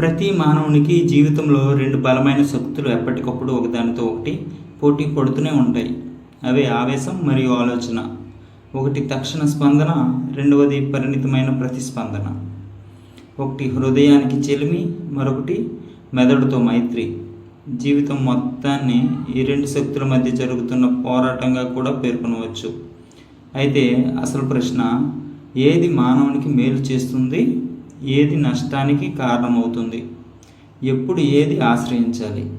ప్రతి మానవునికి జీవితంలో రెండు బలమైన శక్తులు ఎప్పటికప్పుడు ఒకదానితో ఒకటి పోటీ పడుతూనే ఉంటాయి. అవే ఆవేశం మరియు ఆలోచన. ఒకటి తక్షణ స్పందన రెండవది పరిణితమైన ప్రతిస్పందన. ఒకటి హృదయానికి చెలిమి మరొకటి మెదడుతో మైత్రి. జీవితం మొత్తాన్ని ఈ రెండు శక్తుల మధ్య జరుగుతున్న పోరాటంగా కూడా పేర్కొనవచ్చు. అయితే అసలు ప్రశ్న ఏది మానవునికి మేలు చేస్తుంది? ఏది నష్టానికి కారణమవుతుంది? ఎప్పుడు ఏది ఆశ్రయించాలి?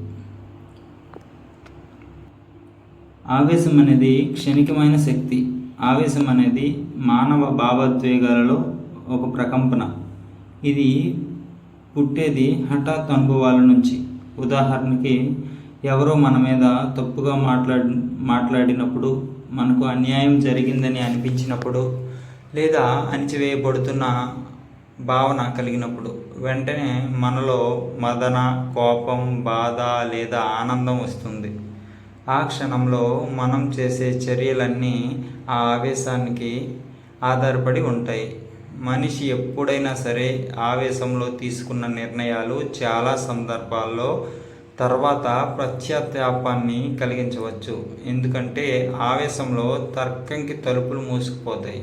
ఆవేశం అనేది క్షణికమైన శక్తి. ఆవేశం అనేది మానవ భావోద్వేగాలలో ఒక ప్రకంపన. ఇది పుట్టేది హఠాత్ అనుభవాల నుంచి. ఉదాహరణకి ఎవరో మన మీద తప్పుగా మాట్లాడి మాట్లాడినప్పుడు మనకు అన్యాయం జరిగిందని అనిపించినప్పుడు లేదా అణిచివేయబడుతున్న భావన కలిగినప్పుడు వెంటనే మనలో మదన కోపం బాధ లేదా ఆనందం వస్తుంది. ఆ క్షణంలో మనం చేసే చర్యలన్నీ ఆ ఆవేశానికి ఆధారపడి ఉంటాయి. మనిషి ఎప్పుడైనా సరే ఆవేశంలో తీసుకున్న నిర్ణయాలు చాలా సందర్భాల్లో తర్వాత ప్రత్యాతాపాన్ని కలిగించవచ్చు. ఎందుకంటే ఆవేశంలో తర్కంకి తలుపులు మూసుకుపోతాయి.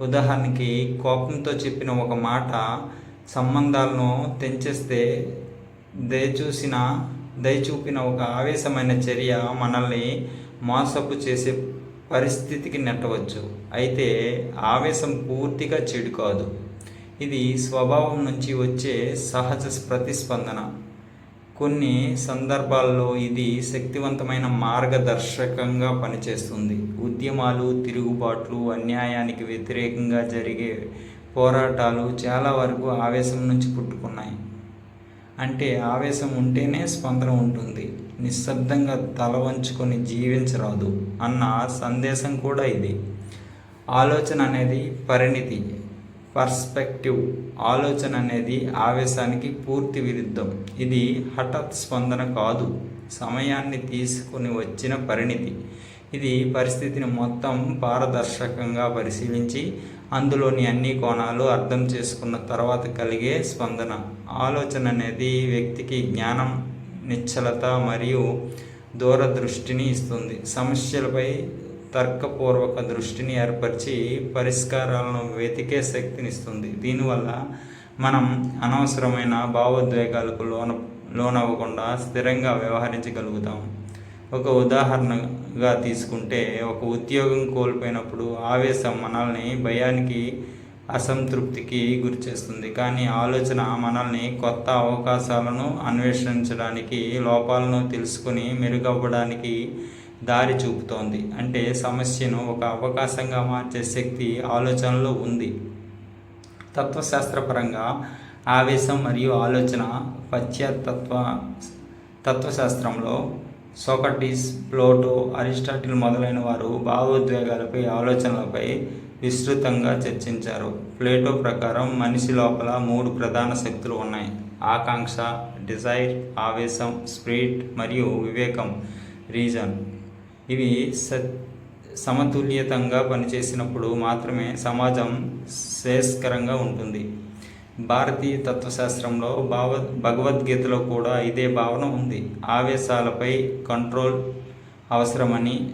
ఉదాహరణకి కోపంతో చెప్పిన ఒక మాట సంబంధాలను తెంచేస్తే దయచూసిన దయచూపిన ఒక ఆవేశమైన చర్య మనల్ని మోసపు చేసే పరిస్థితికి నెట్టవచ్చు. అయితే ఆవేశం పూర్తిగా చెడు కాదు. ఇది స్వభావం నుంచి వచ్చే సహజ ప్రతిస్పందన. కొన్ని సందర్భాల్లో ఇది శక్తివంతమైన మార్గదర్శకంగా పనిచేస్తుంది. ఉద్యమాలు తిరుగుబాట్లు అన్యాయానికి వ్యతిరేకంగా జరిగే పోరాటాలు చాలా వరకు ఆవేశం నుంచి పుట్టుకున్నాయి. అంటే ఆవేశం ఉంటేనే స్పందన ఉంటుంది. నిశ్శబ్దంగా తల వంచుకొని జీవించరాదు అన్న సందేశం కూడా ఇది. ఆలోచన అనేది పరిణితి. పర్స్పెక్టివ్ ఆలోచన అనేది ఆవేశానికి పూర్తి విరుద్ధం. ఇది హఠాత్ స్పందన కాదు సమయాన్ని తీసుకుని వచ్చిన పరిణితి. ఇది పరిస్థితిని మొత్తం పారదర్శకంగా పరిశీలించి అందులోని అన్ని కోణాలు అర్థం చేసుకున్న తర్వాత కలిగే స్పందన. ఆలోచన అనేది వ్యక్తికి జ్ఞానం నిశ్చలత మరియు దూరదృష్టిని ఇస్తుంది. సమస్యలపై తర్కపూర్వక దృష్టిని ఏర్పరిచి పరిష్కారాలను వెతికే శక్తినిస్తుంది. దీనివల్ల మనం అనవసరమైన భావోద్వేగాలకు లోన లోనవ్వకుండా స్థిరంగా వ్యవహరించగలుగుతాం. ఒక ఉదాహరణగా తీసుకుంటే ఒక ఉద్యోగం కోల్పోయినప్పుడు ఆవేశం మనల్ని భయానికి అసంతృప్తికి గురిచేస్తుంది. కానీ ఆలోచన మనల్ని కొత్త అవకాశాలను అన్వేషించడానికి లోపాలను తెలుసుకుని మెరుగవ్వడానికి దారి చూపుతోంది. అంటే సమస్యను ఒక అవకాశంగా మార్చే శక్తి ఆలోచనలో ఉంది. తత్వశాస్త్రపరంగా ఆవేశం మరియు ఆలోచన పశ్చాత్తత్వ తత్వశాస్త్రంలో సోకటీస్ ప్లోటో అరిస్టాటిల్ మొదలైన వారు భావోద్వేగాలపై ఆలోచనలపై విస్తృతంగా చర్చించారు. ప్లేటో ప్రకారం మనిషి లోపల మూడు ప్రధాన శక్తులు ఉన్నాయి. ఆకాంక్ష డిజైర్ ఆవేశం స్పిరిట్ మరియు వివేకం రీజన్. ఇవి స సమతుల్యతంగా పనిచేసినప్పుడు మాత్రమే సమాజం శ్రేయస్కరంగా ఉంటుంది. భారతీయ తత్వశాస్త్రంలో భావ భగవద్గీతలో కూడా ఇదే భావన ఉంది. ఆవేశాలపై కంట్రోల్ అవసరమని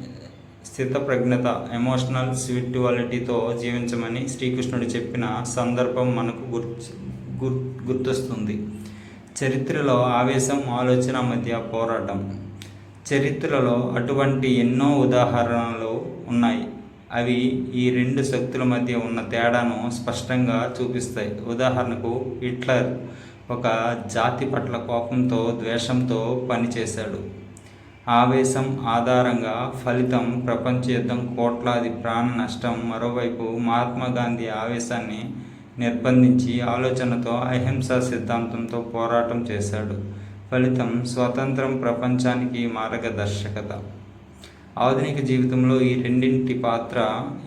స్థితప్రజ్ఞత ఎమోషనల్ స్పిరిచువాలిటీతో జీవించమని శ్రీకృష్ణుడు చెప్పిన సందర్భం మనకు గుర్తు గుర్తొస్తుంది. చరిత్రలో ఆవేశం ఆలోచన మధ్య పోరాటం. చరిత్రలో అటువంటి ఎన్నో ఉదాహరణలు ఉన్నాయి. అవి ఈ రెండు శక్తుల మధ్య ఉన్న తేడాను స్పష్టంగా చూపిస్తాయి. ఉదాహరణకు హిట్లర్ ఒక జాతి పట్ల కోపంతో ద్వేషంతో పనిచేశాడు. ఆవేశం ఆధారంగా ఫలితం ప్రపంచ యుద్ధం కోట్లాది ప్రాణ నష్టం మరోవైపు మహాత్మా గాంధీ ఆవేశాన్ని నిర్బంధించి ఆలోచనతో అహింసా సిద్ధాంతంతో పోరాటం చేశాడు. ఫలితం స్వతంత్రం ప్రపంచానికి మార్గదర్శకత. ఆధునిక జీవితంలో ఈ రెండింటి పాత్ర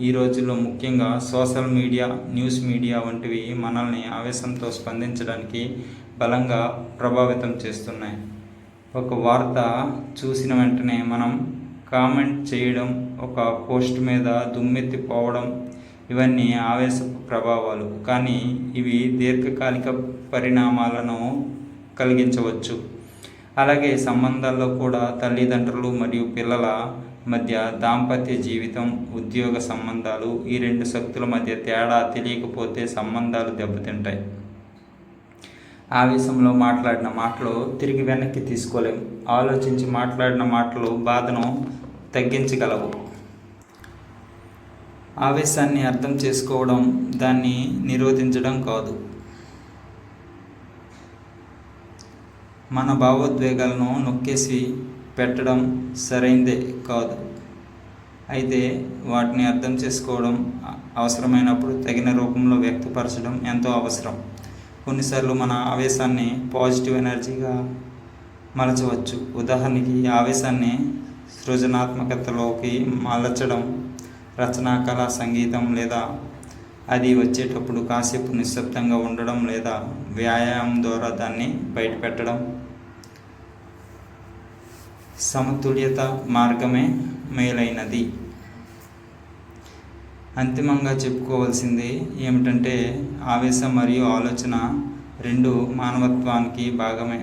ఈ రోజుల్లో ముఖ్యంగా సోషల్ మీడియా న్యూస్ మీడియా వంటివి మనల్ని ఆవేశంతో స్పందించడానికి బలంగా ప్రభావితం చేస్తున్నాయి. ఒక వార్త చూసిన వెంటనే మనం కామెంట్ చేయడం ఒక పోస్ట్ మీద దుమ్మెత్తిపోవడం ఇవన్నీ ఆవేశపు ప్రభావాలు. కానీ ఇవి దీర్ఘకాలిక పరిణామాలను కలిగించవచ్చు. అలాగే సంబంధాల్లో కూడా తల్లిదండ్రులు మరియు పిల్లల మధ్య దాంపత్య జీవితం ఉద్యోగ సంబంధాలు ఈ రెండు శక్తుల మధ్య తేడా తెలియకపోతే సంబంధాలు దెబ్బతింటాయి. ఆవేశంలో మాట్లాడిన మాటలు తిరిగి వెనక్కి తీసుకోలేము ఆలోచించి మాట్లాడిన మాటలు బాధను తగ్గించగలవు. ఆవేశాన్ని అర్థం చేసుకోవడం దాన్ని నిరోధించడం కాదు. మన భావోద్వేగాలను నొక్కేసి పెట్టడం సరైందే కాదు. అయితే వాటిని అర్థం చేసుకోవడం అవసరమైనప్పుడు తగిన రూపంలో వ్యక్తపరచడం ఎంతో అవసరం. కొన్నిసార్లు మన ఆవేశాన్ని పాజిటివ్ ఎనర్జీగా మలచవచ్చు. ఉదాహరణకి ఆవేశాన్ని సృజనాత్మకతలోకి మలచడం రచనా కళ సంగీతం లేదా అది వచ్చేటప్పుడు కాసేపు నిశ్శబ్దంగా ఉండడం లేదా వ్యాయామం ద్వారా దాన్ని బయటపెట్టడం. సమతుల్యత మార్గమే మేలైనది. అంతిమంగా చెప్పుకోవాల్సింది ఏమిటంటే ఆవేశం మరియు ఆలోచన రెండు మానవత్వానికి భాగమే.